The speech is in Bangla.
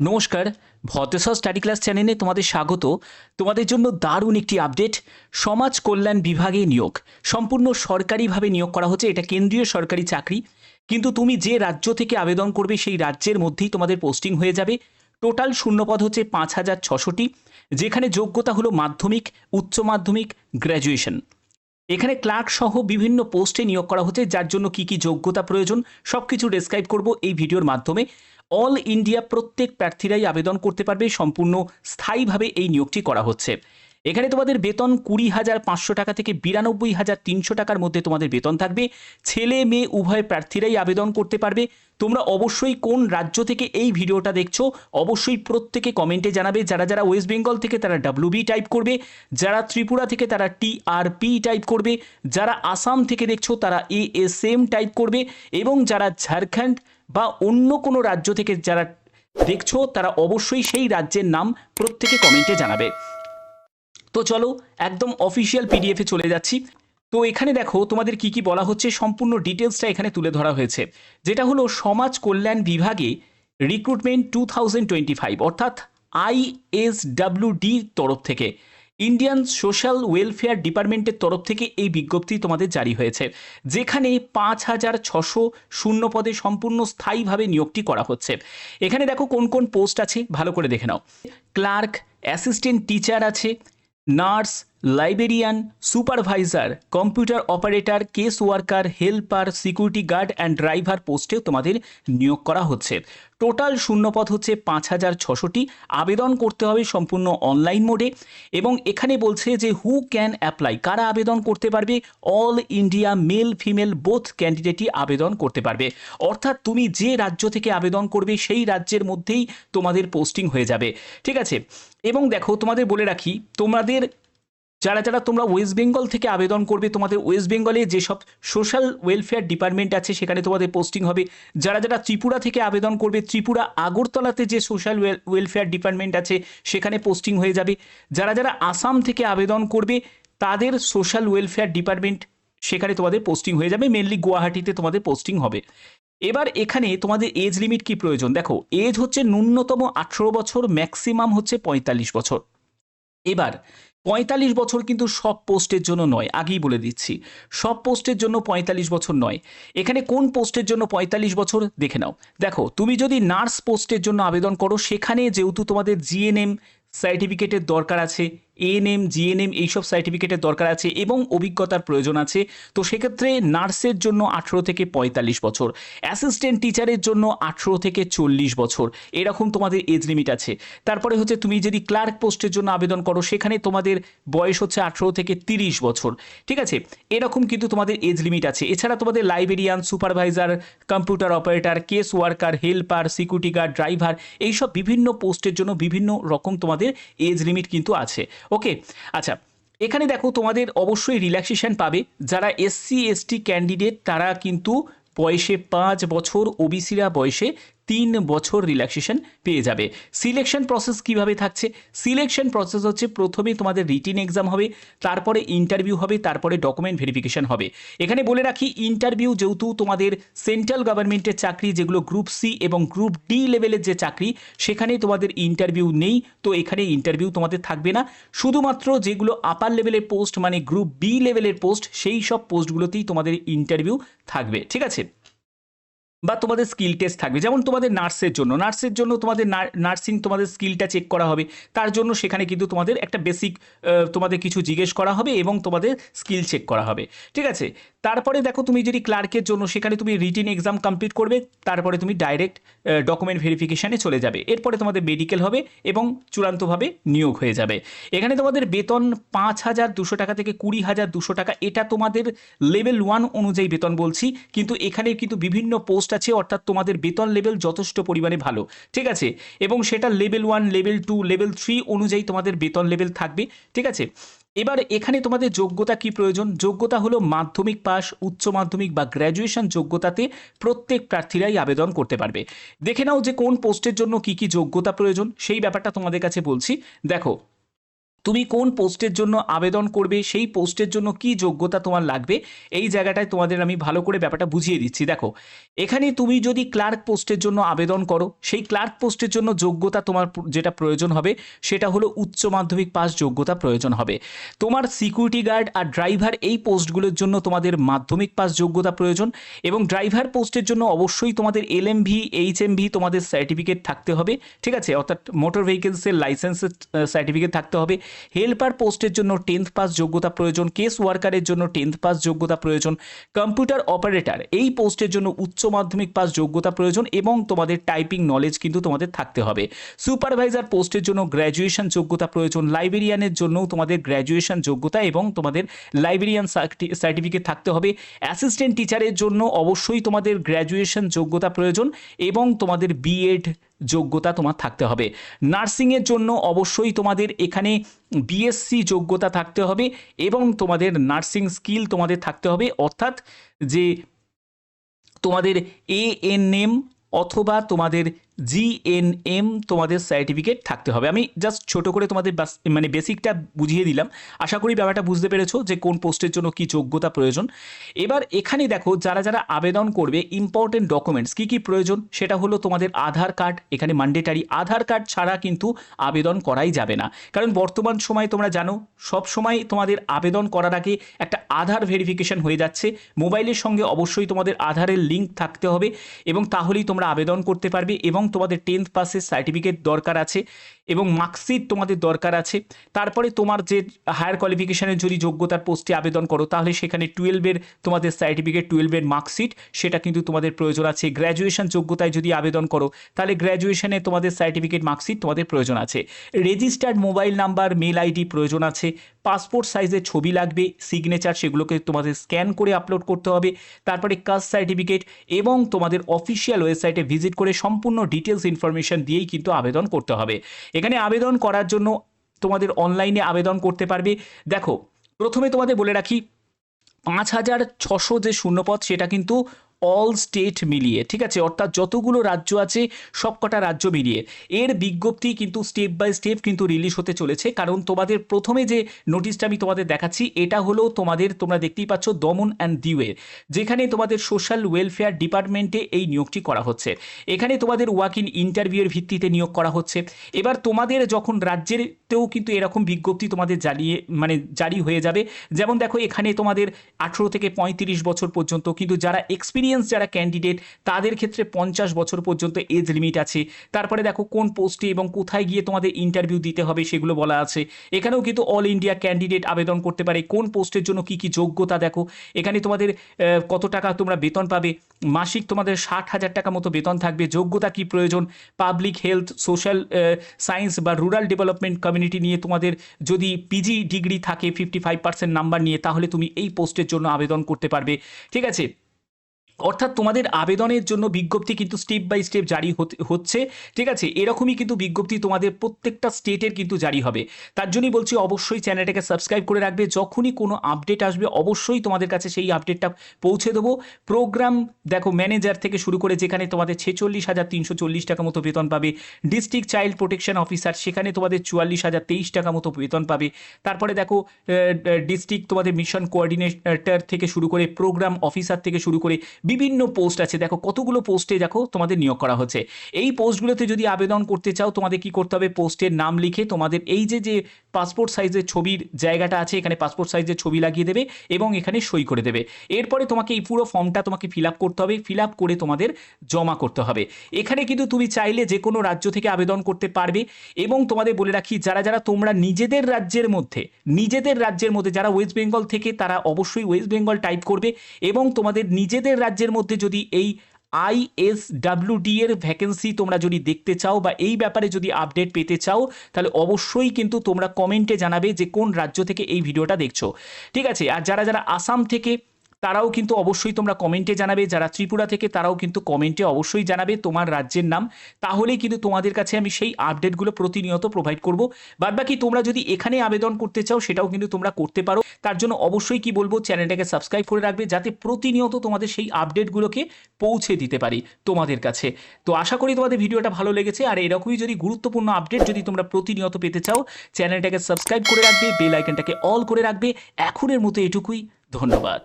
নমস্কার ভদ্রসর স্টাডি ক্লাস চ্যানেলে তোমাদের স্বাগত। তোমাদের জন্য দারুণ একটি আপডেট সমাজ কল্যাণ বিভাগে নিয়োগ। সম্পূর্ণ সরকারিভাবে নিয়োগ করা হচ্ছে, এটা কেন্দ্রীয় সরকারি চাকরি। কিন্তু তুমি যে রাজ্য থেকে আবেদন করবে, সেই রাজ্যের মধ্যেই তোমাদের পোস্টিং হয়ে যাবে। টোটাল শূন্যপদ হচ্ছে পাঁচ হাজার ছশোটি, যেখানে যোগ্যতা হলো মাধ্যমিক, উচ্চ মাধ্যমিক গ্র্যাজুয়েশন এখানে ক্লার্ক সহ বিভিন্ন পোস্টে নিয়োগ করা হচ্ছে, যার জন্য কি কি যোগ্যতা প্রয়োজন সব কিছু ডেসক্রাইব করব এই ভিডিওর মাধ্যমে। অল ইন্ডিয়া প্রত্যেক প্রার্থীরাই আবেদন করতে পারবে সম্পূর্ণ স্থায়ীভাবে এই নিয়োগটি করা হচ্ছে। এখানে তোমাদের বেতন কুড়ি হাজার পাঁচশো টাকা থেকে বিরানব্বই হাজার তিনশো টাকার মধ্যে তোমাদের বেতন থাকবে। ছেলে, মেয়ে, উভয় প্রার্থীরাই আবেদন করতে পারবে। তোমরা অবশ্যই কোন রাজ্য থেকে এই ভিডিওটা দেখছ, অবশ্যই প্রত্যেকে কমেন্টে জানাবে। যারা যারা ওয়েস্ট বেঙ্গল থেকে তারা ডাব্লিউ বি টাইপ করবে, যারা ত্রিপুরা থেকে তারা টি আর পি টাইপ করবে, যারা আসাম থেকে দেখছ তারা এ এস এম টাইপ করবে, এবং যারা ঝাড়খণ্ড বা অন্য কোনো রাজ্য থেকে যারা দেখছ, তারা অবশ্যই সেই রাজ্যের নাম প্রত্যেকে কমেন্টে জানাবে। তো চলো, একদম অফিসিয়াল পিডিএফে চলে যাচ্ছি। তো এখানে দেখো, তোমাদের কি কি বলা হচ্ছে, সম্পূর্ণ ডিটেলসটা এখানে তুলে ধরা হয়েছে। যেটা হলো, সমাজ কল্যাণ বিভাগে recruitment two thousand twenty five অর্থাৎ আইএসডাব্লিউডির তরফ থেকে। ইন্ডিয়ান সোশ্যাল ওয়েলফেয়ার ডিপার্টমেন্টের তরফ থেকে এই বিজ্ঞপ্তি তোমাদের জারি হয়েছে, যেখানে পাঁচ হাজার ছশো শূন্য পদে সম্পূর্ণ স্থায়ীভাবে নিয়োগটি করা হচ্ছে। এখানে দেখো কোন কোন পোস্ট আছে, ভালো করে দেখে নাও। ক্লার্ক অ্যাসিস্ট্যান্ট টিচার আছে nurse librarian supervisor, computer operator case worker helper, security guard and driver পোস্টেও তোমাদের নিয়োগ করা হচ্ছে। টোটাল শূন্যপদ হচ্ছে পাঁচ হাজার ছশোটি। আবেদন করতে হবে সম্পূর্ণ অনলাইন মোডে এবং এখানে বলছে যে হু ক্যান অ্যাপ্লাই কারা আবেদন করতে পারবে? All India male female both ক্যান্ডিডেটই আবেদন করতে পারবে। অর্থাৎ তুমি যে রাজ্য থেকে আবেদন করবে, সেই রাজ্যের মধ্যেই তোমাদের পোস্টিং হয়ে যাবে। ঠিক আছে? এবং দেখো, তোমাদের বলে রাখি, তোমাদের যারা যারা তোমরা ওয়েস্ট বেঙ্গল থেকে আবেদন করবে, তোমাদের ওয়েস্ট বেঙ্গলে যেসব সোশ্যাল ওয়েলফেয়ার ডিপার্টমেন্ট আছে, সেখানে তোমাদের পোস্টিং হবে। যারা যারা ত্রিপুরা থেকে আবেদন করবে, ত্রিপুরা আগরতলাতে যে সোশ্যাল ওয়েলফেয়ার ডিপার্টমেন্ট আছে, সেখানে পোস্টিং হয়ে যাবে। যারা যারা আসাম থেকে আবেদন করবে, তাদের সোশ্যাল ওয়েলফেয়ার ডিপার্টমেন্ট সেখানে তোমাদের পোস্টিং হয়ে যাবে। মেনলি গুয়াহাটিতে তোমাদের পোস্টিং হবে। এবার এখানে তোমাদের এজ লিমিট কি প্রয়োজন? দেখো এজ হচ্ছে ন্যূনতম আঠেরো বছর ম্যাক্সিমাম হচ্ছে পঁয়তাল্লিশ বছর। এবার পঁয়তাল্লিশ বছর কিন্তু সব পোস্টের জন্য নয়, আগেই বলে দিচ্ছি। সব পোস্টের জন্য পঁয়তাল্লিশ বছর নয়। এখানে কোন পোস্টের জন্য পঁয়তাল্লিশ বছর দেখে নাও। দেখো, তুমি যদি নার্স পোস্টের জন্য আবেদন করো, সেখানে যেহেতু তোমাদের জিএনএম সার্টিফিকেটের দরকার আছে এএনএম জিএনএম এইসব সার্টিফিকেটের দরকার আছে এবং অভিজ্ঞতার প্রয়োজন আছে। তো সেক্ষেত্রে নার্সের জন্য আঠেরো থেকে পঁয়তাল্লিশ বছর অ্যাসিস্ট্যান্ট টিচারের জন্য আঠেরো থেকে চল্লিশ বছর, এরকম তোমাদের এজ লিমিট আছে। তারপরে হচ্ছে তুমি যদি ক্লার্ক পোস্টের জন্য আবেদন করো, সেখানে তোমাদের বয়স হচ্ছে আঠেরো থেকে তিরিশ বছর, ঠিক আছে? এরকম কিন্তু তোমাদের এজ লিমিট আছে। এছাড়া তোমাদের librarian supervisor computer operator case worker helper security guard driver এইসব বিভিন্ন পোস্টের জন্য বিভিন্ন রকম তোমাদের এজ লিমিট কিন্তু আছে। ওকে আচ্ছা এখানে দেখো তোমাদের অবশ্যই রিল্যাক্সেশন পাবে। যারা এসসি এসটি ক্যান্ডিডেট তারা কিন্তু বয়সে পাঁচ বছর ওবিসিরা বয়সে তিন বছর রিল্যাক্সেশন পেয়ে যাবে। সিলেকশন প্রসেস কীভাবে থাকছে? সিলেকশন প্রসেস হচ্ছে প্রথমে তোমাদের রিটিন এক্সাম হবে, তারপরে ইন্টারভিউ হবে, তারপরে ডকুমেন্ট ভেরিফিকেশন হবে। এখানে বলে রাখি ইন্টারভিউ যেহেতু তোমাদের সেন্ট্রাল গভর্নমেন্টের চাকরি, যেগুলো গ্রুপ সি এবং গ্রুপ ডি লেভেলের যে চাকরি, সেখানে তোমাদের ইন্টারভিউ নেই, তো এখানে ইন্টারভিউ তোমাদের থাকবে না। শুধুমাত্র যেগুলো আপার লেভেলের পোস্ট মানে গ্রুপ বি লেভেলের পোস্ট সেই সব পোস্টগুলোতেই তোমাদের ইন্টারভিউ থাকবে। ঠিক আছে? বা তোমাদের স্কিল টেস্ট থাকবে। যেমন তোমাদের নার্সের জন্য। নার্সের জন্য তোমাদের নার্সিং তোমাদের স্কিলটা চেক করা হবে। তার জন্য সেখানে কিন্তু তোমাদের একটা বেসিক তোমাদের কিছু জিজ্ঞেস করা হবে এবং তোমাদের স্কিল চেক করা হবে। ঠিক আছে? তারপরে দেখো তুমি যদি ক্লার্কের জন্য সেখানে তুমি রিটিন এক্সাম কমপ্লিট করবে, তারপরে তুমি ডাইরেক্ট ডকুমেন্ট ভেরিফিকেশানে চলে যাবে। এরপরে তোমাদের মেডিকেল হবে এবং চূড়ান্তভাবে নিয়োগ হয়ে যাবে। এখানে তোমাদের বেতন পাঁচ হাজার দুশো টাকা থেকে কুড়ি হাজার দুশো টাকা। এটা তোমাদের লেভেল ওয়ান অনুযায়ী বেতন বলছি। কিন্তু এখানে কিন্তু বিভিন্ন পোস্ট আছে, অর্থাৎ তোমাদের বেতন লেভেল যথেষ্ট পরিমাণে ভালো, ঠিক আছে? এবং সেটা level one level two level three অনুযায়ী তোমাদের বেতন লেভেল থাকবে, ঠিক আছে? এবার এখানে তোমাদের যোগ্যতা কি প্রয়োজন? যোগ্যতা হলো মাধ্যমিক পাস উচ্চ মাধ্যমিক বা গ্র্যাজুয়েশন যোগ্যতাতে প্রত্যেক প্রার্থীরাই আবেদন করতে পারবে। দেখে নাও যে কোন পোস্টের জন্য কি কি যোগ্যতা প্রয়োজন, সেই ব্যাপারটা তোমাদের কাছে বলছি। দেখো তুমি কোন পোস্টের জন্য আবেদন করবে, সেই পোস্টের জন্য কি যোগ্যতা তোমার লাগবে, এই জায়গাটায় তোমাদের আমি ভালো করে ব্যাপারটা বুঝিয়ে দিচ্ছি। দেখো, এখানে তুমি যদি ক্লার্ক পোস্টের জন্য আবেদন করো, সেই ক্লার্ক পোস্টের জন্য যোগ্যতা তোমার যেটা প্রয়োজন হবে, সেটা হলো উচ্চ মাধ্যমিক পাস যোগ্যতা প্রয়োজন হবে। তোমার সিকিউরিটি গার্ড আর ড্রাইভার এই পোস্টগুলোর জন্য তোমাদের মাধ্যমিক পাস যোগ্যতা প্রয়োজন এবং ড্রাইভার পোস্টের জন্য অবশ্যই তোমাদের L M V H M V তোমাদের সার্টিফিকেট থাকতে হবে, ঠিক আছে? অর্থাৎ মোটর ভেহিকেলসের লাইসেন্সের সার্টিফিকেট থাকতে হবে। হেল্পার পোস্টের জন্য টেন্থ পাস যোগ্যতা প্রয়োজন, কেস ওয়ার্কারের জন্য টেন্থ পাস যোগ্যতা প্রয়োজন, কম্পিউটার অপারেটর, এই পোস্টের জন্য উচ্চ মাধ্যমিক পাস যোগ্যতা প্রয়োজন এবং তোমাদের টাইপিং নলেজ কিন্তু তোমাদের থাকতে হবে। সুপারভাইজার পোস্টের জন্য গ্র্যাজুয়েশন যোগ্যতা প্রয়োজন লাইব্রেরিয়ানের জন্যও তোমাদের গ্র্যাজুয়েশন যোগ্যতা এবং তোমাদের লাইব্রেরিয়ান সার্টিফিকেট থাকতে হবে। অ্যাসিস্ট্যান্ট টিচারের জন্য অবশ্যই তোমাদের গ্র্যাজুয়েশন যোগ্যতা প্রয়োজন এবং তোমাদের বিএড যোগ্যতা তোমার থাকতে হবে। নার্সিংয়ের জন্য অবশ্যই তোমাদের এখানে বিএসসি যোগ্যতা থাকতে হবে এবং তোমাদের নার্সিং স্কিল তোমাদের থাকতে হবে। অর্থাৎ যে তোমাদের এএনএম অথবা তোমাদের জিএনএম তোমাদের সার্টিফিকেট থাকতে হবে। আমি জাস্ট ছোট করে তোমাদের মানে বেসিকটা বুঝিয়ে দিলাম। আশা করি ব্যাপারটা বুঝতে পেরেছ যে কোন পোস্টের জন্য কি যোগ্যতা প্রয়োজন। এবার এখানে দেখো, যারা যারা আবেদন করবে ইম্পর্টেন্ট ডকুমেন্টস কি কি প্রয়োজন সেটা হলো তোমাদের আধার কার্ড। এখানে ম্যান্ডেটারি আধার কার্ড ছাড়া কিন্তু আবেদন করাই যাবে না। কারণ বর্তমান সময় তোমরা জানো, সব সময় তোমাদের আবেদন করার আগে একটা আধার ভেরিফিকেশন হয়ে যাচ্ছে। মোবাইলের সঙ্গে অবশ্যই তোমাদের আধারের লিঙ্ক থাকতে হবে এবং তাহলেই তোমরা আবেদন করতে পারবে এবং তোমাদের টেন্থ পাসের সার্টিফিকেট দরকার আছে এবং মার্কশিট তোমাদের দরকার আছে। তারপরে তোমার যে হায়ার কোয়ালিফিকেশনের যদি যোগ্যতার পোস্টে আবেদন করো, তাহলে সেখানে টুয়েলভের তোমাদের সার্টিফিকেট টুয়েলভের মার্কশিট সেটা কিন্তু তোমাদের প্রয়োজন আছে। গ্র্যাজুয়েশন যোগ্যতায় যদি আবেদন করো, তাহলে গ্র্যাজুয়েশনে তোমাদের সার্টিফিকেট মার্কশিট তোমাদের প্রয়োজন আছে। Registered mobile number mail ID প্রয়োজন আছে। পাসপোর্ট সাইজের ছবি লাগবে সিগনেচার সেগুলোকে তোমাদের স্ক্যান করে আপলোড করতে হবে। তারপরে কাস্ট সার্টিফিকেট এবং তোমাদের অফিসিয়াল ওয়েবসাইটে ভিজিট করে সম্পূর্ণ ডিটেলস ইনফরমেশন দিয়েই কিন্তু আবেদন করতে হবে। এখানে আবেদন করার জন্য তোমাদের অনলাইনে আবেদন করতে পারবে। দেখো, প্রথমে তোমাদের বলে রাখি, পাঁচ হাজার ছশো যে শূন্যপদ, সেটা কিন্তু অল স্টেট মিলিয়ে, ঠিক আছে? অর্থাৎ যতগুলো রাজ্য আছে, সবকটা রাজ্য মিলিয়ে। এর বিজ্ঞপ্তি কিন্তু স্টেপ বাই স্টেপ কিন্তু রিলিজ হতে চলেছে। কারণ তোমাদের প্রথমে যে নোটিশটা আমি তোমাদের দেখাচ্ছি, এটা হলো তোমাদের, তোমরা দেখতেই পাচ্ছ দমন অ্যান্ড দিউয়ের যেখানে তোমাদের সোশ্যাল ওয়েলফেয়ার ডিপার্টমেন্টে এই নিয়োগটি করা হচ্ছে। এখানে তোমাদের ওয়াক ইন ইন্টারভিউয়ের ভিত্তিতে নিয়োগ করা হচ্ছে। এবার তোমাদের যখন রাজ্যেরতেও কিন্তু এরকম বিজ্ঞপ্তি তোমাদের জ্বালিয়ে মানে জারি হয়ে যাবে। যেমন দেখো, এখানে তোমাদের আঠেরো থেকে পঁয়ত্রিশ বছর পর্যন্ত কিন্তু যারা এক্সপিরিয়েন্স যারা ক্যান্ডিডেট তাদের ক্ষেত্রে পঞ্চাশ বছর পর্যন্ত এজ লিমিট আছে। তারপরে দেখো কোন পোস্টে এবং কোথায় গিয়ে তোমাদের ইন্টারভিউ দিতে হবে সেগুলো বলা আছে। এখানেও কিন্তু অল ইন্ডিয়া ক্যান্ডিডেট আবেদন করতে পারে। কোন পোস্টের জন্য কি কি যোগ্যতা দেখো। এখানে তোমাদের কত টাকা তোমরা বেতন পাবে। মাসিক তোমাদের ষাট হাজার টাকা মতো বেতন থাকবে। যোগ্যতা কি প্রয়োজন? পাবলিক হেলথ সোশ্যাল সায়েন্স বা রুরাল ডেভেলপমেন্ট কমিউনিটি নিয়ে তোমাদের যদি পিজি ডিগ্রি থাকে ফিফটি ফাইভ পার্সেন্ট নাম্বার নিয়ে, তাহলে তুমি এই পোস্টের জন্য আবেদন করতে পারবে। ঠিক আছে? অর্থাৎ তোমাদের আবেদনের জন্য বিজ্ঞপ্তি কিন্তু স্টেপ বাই স্টেপ জারি হচ্ছে। ঠিক আছে? এরকমই কিন্তু বিজ্ঞপ্তি তোমাদের প্রত্যেকটা স্টেটের কিন্তু জারি হবে। তার জন্যই বলছি অবশ্যই চ্যানেলটাকে সাবস্ক্রাইব করে রাখবে। যখনই কোনো আপডেট আসবে, অবশ্যই তোমাদের কাছে সেই আপডেটটা পৌঁছে দেবো। প্রোগ্রাম দেখো ম্যানেজার থেকে শুরু করে যেখানে তোমাদের ছেচল্লিশ হাজার তিনশো চল্লিশ টাকা মতো বেতন পাবে ডিস্ট্রিক্ট চাইল্ড প্রোটেকশন অফিসার সেখানে তোমাদের চুয়াল্লিশ হাজার তেইশ টাকা মতো বেতন পাবে। তারপরে দেখো ডিস্ট্রিক্ট তোমাদের মিশন কোঅর্ডিনেটর থেকে শুরু করে প্রোগ্রাম অফিসার থেকে শুরু করে বিভিন্ন পোস্ট আছে। দেখো, কতগুলো পোস্টে দেখো তোমাদের নিয়োগ করা হচ্ছে। এই পোস্টগুলোতে যদি আবেদন করতে চাও, তোমাদের কি করতে হবে? পোস্টের নাম লিখে তোমাদের এই যে যে পাসপোর্ট সাইজের ছবির জায়গাটা আছে, এখানে পাসপোর্ট সাইজের ছবি লাগিয়ে দেবে এবং এখানে সই করে দেবে। এরপরে তোমাকে এই পুরো ফর্মটা তোমাকে ফিল করতে হবে। ফিল করে তোমাদের জমা করতে হবে। এখানে কিন্তু তুমি চাইলে যে কোনো রাজ্য থেকে আবেদন করতে পারবে এবং তোমাদের বলে রাখি, যারা যারা তোমরা নিজেদের রাজ্যের মধ্যে, নিজেদের রাজ্যের মধ্যে, যারা ওয়েস্ট বেঙ্গল থেকে, তারা অবশ্যই ওয়েস্ট বেঙ্গল টাইপ করবে এবং তোমাদের নিজেদের রাজ্যের মধ্যে যদি এই আই আইএসডাব্লিউডি এর ভ্যাকেন্সি তোমরা যদি দেখতে চাও বা এই ব্যাপারে যদি আপডেট পেতে চাও, তাহলে অবশ্যই কিন্তু তোমরা কমেন্টে জানাবে যে কোন রাজ্য থেকে এই ভিডিওটা দেখছ। ঠিক আছে? আর যারা যারা আসাম থেকে, তারাও কিন্তু অবশ্যই তোমরা কমেন্টে জানাবে। যারা ত্রিপুরা থেকে, তারাও কিন্তু কমেন্টে অবশ্যই জানাবে তোমার রাজ্যের নাম। তাহলেই কিন্তু তোমাদের কাছে আমি সেই আপডেটগুলো প্রতিনিয়ত প্রোভাইড করব। বাদ বাকি তোমরা যদি এখানে আবেদন করতে চাও, সেটাও কিন্তু তোমরা করতে পারো। তার জন্য অবশ্যই কি বলব, চ্যানেলটাকে সাবস্ক্রাইব করে রাখবে যাতে প্রতিনিয়ত তোমাদের সেই আপডেটগুলোকে পৌঁছে দিতে পারি তোমাদের কাছে। তো আশা করি তোমাদের ভিডিওটা ভালো লেগেছে। আর এরকমই যদি গুরুত্বপূর্ণ আপডেট যদি তোমরা প্রতিনিয়ত পেতে চাও, চ্যানেলটাকে সাবস্ক্রাইব করে রাখবে বেল আইকনটাকে অল করে রাখবে। এখনের মতো এটুকুই। ধন্যবাদ।